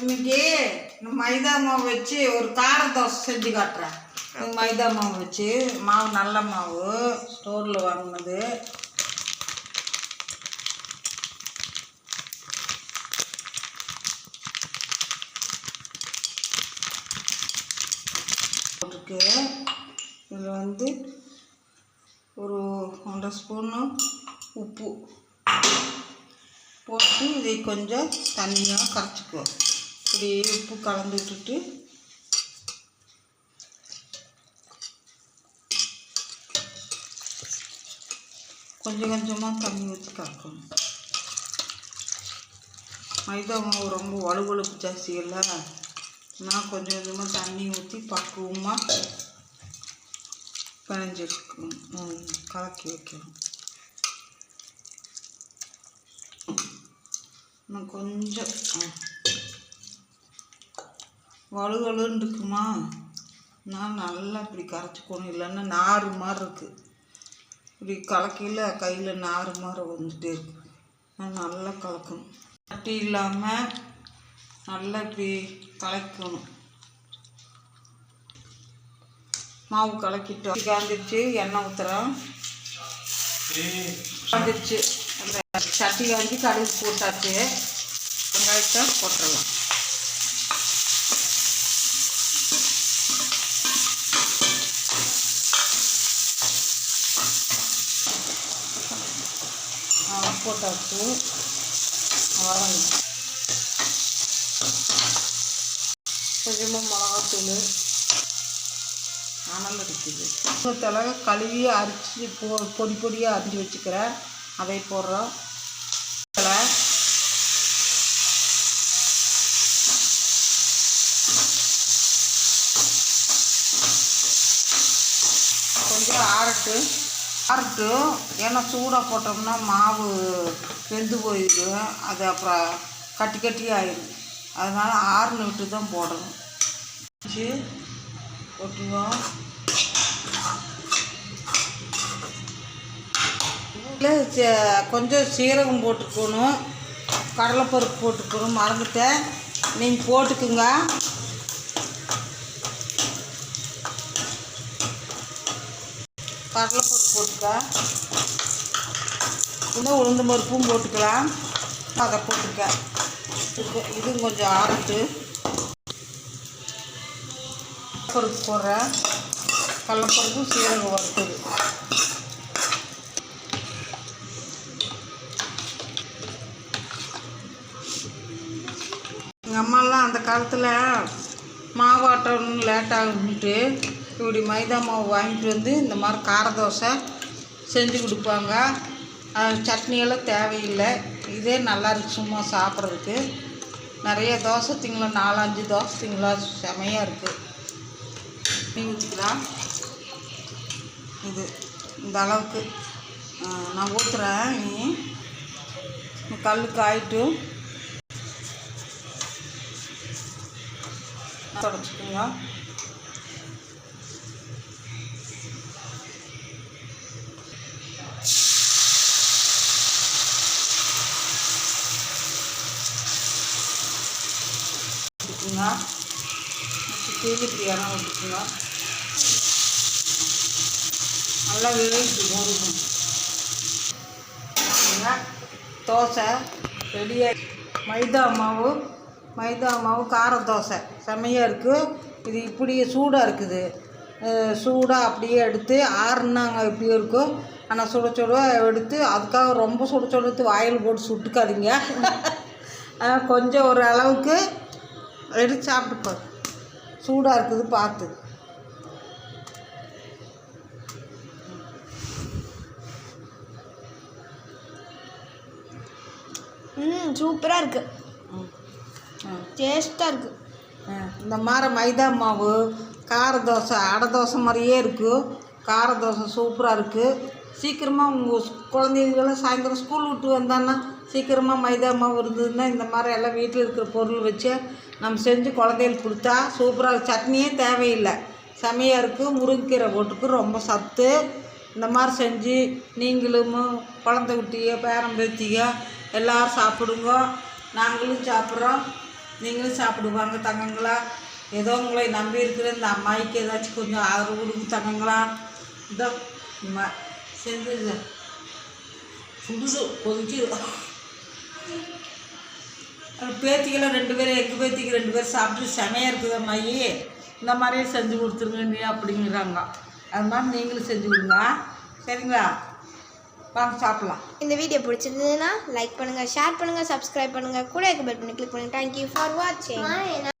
இன்னைக்கு இந்த மைதா மாவு வச்சு ஒரு கார தோசை செஞ்சு காட்டுறேன். இந்த மைதா மாவு வச்சு மாவு நல்ல மாவு ஸ்டோரில் வாங்கினது. போட்டிருக்கு. இதில் வந்து ஒரு ஒன்றரை ஸ்பூனு உப்பு. போட்டு இதை கொஞ்சம் தண்ணியாக கரைச்சிக்குவோம். இப்படியே உப்பு கலந்து விட்டுட்டு கொஞ்சம் கொஞ்சமாக தண்ணி ஊற்றி கலக்கணும் மைதா மாவு ரொம்ப வலுவழுப்பு ஜாஸ்தி இல்லை. நான் கொஞ்சம் கொஞ்சமாக தண்ணி ஊற்றி பக்குவமாக பிணைஞ்சிருக்கணும். கலக்கி வைக்கணும். இன்னும் கொஞ்சம் வலுவலுன்னு இருக்குமா நான் நல்லா இப்படி கரைச்சிக்கணும் இல்லைன்னா நார் மாதிரி இருக்குது இப்படி கலக்கையில் கையில் நார் மாதிரி வந்துட்டே இருக்கு. நான் நல்லா கலக்கணும். கட்டி இல்லாமல் நல்லா இப்படி கலக்கணும். மாவு கலக்கிட்டோம். காந்திருச்சு எண்ணெய் ஊற்றுறோம் காந்திருச்சு அந்த சட்டி காஞ்சி கடுகு போட்டாச்சு. வெங்காயத்தை போட்டுடலாம் போட்டாச்சு. வரணும் கொஞ்சமாக மிளகாத்தூள். அனல் அடிக்குது தலை கழுவி அரிச்சு போ பொடி பொடியாக அரிஞ்சு வச்சுக்கிறேன். அதை போடுறோம். கொஞ்சம் ஆறட்டு ஆறட்டு ஏன்னா சூடாக போட்டோம்னா மாவு வெந்து போயிடும் அது அப்புறம் கட்டி கட்டி ஆயிடும் அதனால் ஆறுனு விட்டு தான் போடணும். ஒட்டுவோம் இல்லை சே- கொஞ்சம் சீரகம் போட்டுக்கணும். கடலைப்பருப்பு போட்டுக்கணும். மறந்துட்டேன். நீங்கள் போட்டுக்குங்க. கடலைப்பருப்பு போட்டுக்க. இன்னும் உளுந்து பருப்பும் போட்டுக்கலாம். அதை போட்டுக்க இது இதுவும் கொஞ்சம் ஆரட்டு பருப்பு போடுறேன். கடலப்பருப்பு சீரகம் வறுத்தது எங்கள் அம்மாலாம் அந்த காலத்தில் மாவாட்டம்னு லேட் ஆகுன்ட்டு இப்படி மைதா மாவு வாங்கிட்டு வந்து இந்த மாதிரி கார தோசை செஞ்சு கொடுப்பாங்க. சட்னியெல்லாம் தேவையில்லை. இதே நல்லா இருக்கு சும்மா சாப்பிட்றதுக்கு. நிறைய தோசை திங்கலாம் நாலஞ்சு தோசை திங்கலாம். செமையாக இருக்குது ஊற்றிக்கலாம் இது இந்த அளவுக்கு. நான் ஊற்றுறேன் நீ நீ கல் காயிட்டு தொடச்சிக்கோங்க ஊற்றிக்குங்க பிரியாலாம் ஊற்றிக்குங்க நல்லா வேகிட்டு போடுங்க தோசை ரெடியாக மைதா மாவு மைதா மாவு கார தோசை. செம்மையாக இருக்குது இது இப்படி சூடாக இருக்குது. சூடாக அப்படியே எடுத்து ஆறுனாங்க இப்படியும் இருக்கும். ஆனால் சுட சுட எடுத்து அதுக்காக ரொம்ப சுட சுட எடுத்து வாயில் போட்டு சுட்டுக்காதீங்க. கொஞ்சம் ஒரு அளவுக்கு எடுத்து சாப்பிட்டு பாரு சூடாக இருக்குது பார்த்து. ம் சூப்பராக இருக்கு. ம் ம் டேஸ்ட்டாக இருக்கு. இந்த மாதிரி மைதா மாவு கார தோசை அடை தோசை மாதிரியே இருக்குது கார தோசை சூப்பராக இருக்குது சீக்கிரமாக உங்கள் குழந்தைங்களும் சாயந்தரம் ஸ்கூல் விட்டு வந்தான்னா சீக்கிரமாக மைதா மாவு இருந்ததுன்னா இந்த மாதிரி எல்லாம் வீட்டில் இருக்கிற பொருள் வச்சு நம்ம செஞ்சு குழந்தைகளுக்கு கொடுத்தா சூப்பராக சட்னியே தேவையில்லை. செமையாக இருக்குது முருங்கைக்கீரை போட்டுக்கு ரொம்ப சத்து. இந்த மாதிரி செஞ்சு நீங்களும் குழந்தை குட்டியோ பேரம்பேத்தியோ எல்லோரும் சாப்பிடுங்க. நாங்களும் சாப்பிட்றோம். நீங்களும் சாப்பிடுவாங்க தங்கங்களா. ஏதோ உங்களை நம்பி இருக்கிற இந்த அம்மாய்க்கு ஏதாச்சும் கொஞ்சம் ஆதரவு கொடுங்க தங்கங்களா. இதோ இம்மா செஞ்சு சுடுது கொதிக்குது அது பேத்திக்கெல்லாம் ரெண்டு பேரும் எங்கள் பேத்திக்கு ரெண்டு பேரும் சாப்பிட்டு செமையாக இருக்குது அம்மாயி இந்த மாதிரியே செஞ்சு கொடுத்துருங்க நீ அப்படிங்கிறாங்க. அது மாதிரி நீங்களும் செஞ்சு கொடுங்க சரிங்களா? வாங்க சாப்பிட்லாம். இந்த வீடியோ பிடிச்சிருந்ததுன்னா லைக் பண்ணுங்கள் ஷேர் பண்ணுங்கள் சப்ஸ்கிரைப் பண்ணுங்கள் கூட பெல் பண்ணி கிளிக் பண்ணுங்கள் தேங்க்யூ ஃபார் வாட்சிங்